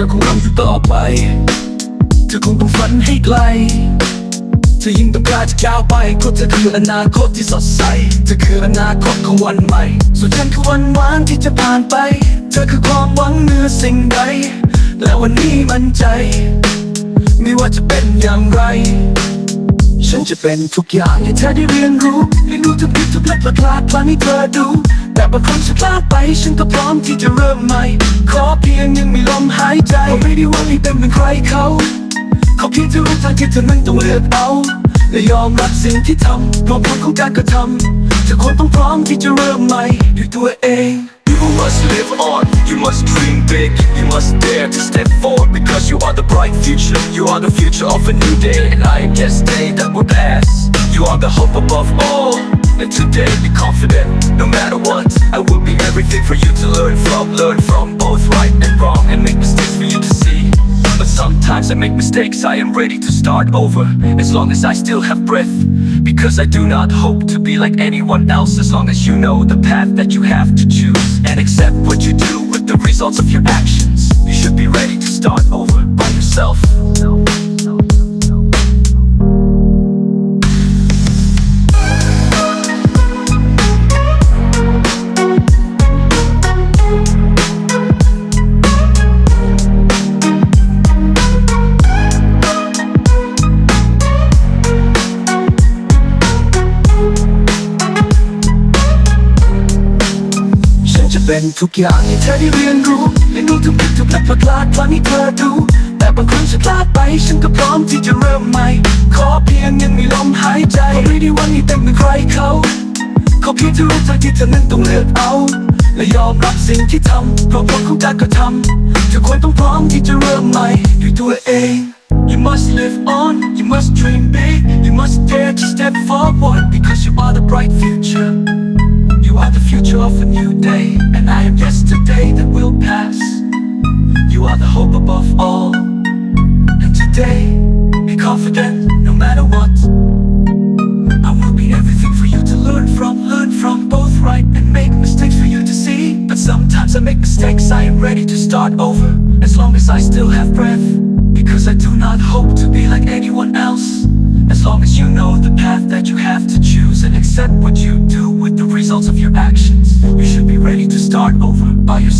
ธอคงทำอยู่ต่อไป เธอคงต้องฝันให้ไกล เธอยิ่งต้องการจะก้าวไปเพราะเธอคืออนาคตที่สดใส เธอคืออนาคตของวันใหม่ ส่วนฉันคือวันหวานที่จะผ่านไป เธอคือความหวังเหนือสิ่งใด และวันนี้มั่นใจ ไม่ว่าจะเป็นอย่างไรฉันจะเป็นทุกอย่างให้เธอได้เรียนรู้เรียนรู้ทุกผิดทุกเล็กพลาดพลาดให้เธอดู แต่บางครั้งฉันพลาดไป ฉันก็พร้อมที่จะเริ่มใหม่ ขอเพียงยังมีลม ได้หว่าให้เป็นเหมือนใครเขา ขอเพียงเธอรู้ทางที่เธอนั้นต้องเลือกเอา และยอมรับสิ่งที่ทำเพราะผลของการกระทำเธอควรต้องพร้อมที่จะเริ่มใหม่ด้วยตัวเอง You must live on, you must dream big, you must dare to step forward because you are the bright future, you are the future of a new day, and I am yesterday that will pass. You are the hope above all, and today be confident, no matter what, I will be everything for you to learn from, learn from both right and wrong, and make mistakes for you to see. But sometimes I make mistakes, I am ready to start over. As long as I still have breath Because I do not hope to be like anyone else. As long as you know the path that you have to choose And accept what you do with the results of your actions You should be ready to start over by yourself เป็นทุกอย่างให้เธอได้เรียนรู้เรียนรู้ทุกผิดทุกพลาดพลาดพลาดให้เธอดู แต่บางครั้งฉันพลาดไปฉันก็พร้อมที่จะเริ่มใหม่ ขอเพียงยังมีลมหายใจเพราะไม่ได้วันให้เต็มเป็นใครเขาขอเพียงเธอรู้ทางที่เธอนั้นต้องเลือกเอา และยอมรับสิ่งที่ทำเพราะผลของการกระทำเธอควรต้องพร้อมที่จะเริ่มใหม่ด้วยตัวเอง You must live on, you must dream big, you must dare to step forward because you are the bright future. Future of a new day, and I am yesterday that will pass. You are the hope above all, and today, be confident no matter what. I will be everything for you to learn from, learn from both right and make mistakes for you to see. But sometimes I make mistakes, I am ready to start over, as long as I still have breath. Because I do not hope to be like anyone else. As long as you know the path that you have to choose what you do with the results of your actions, you should be ready to start over by yourself.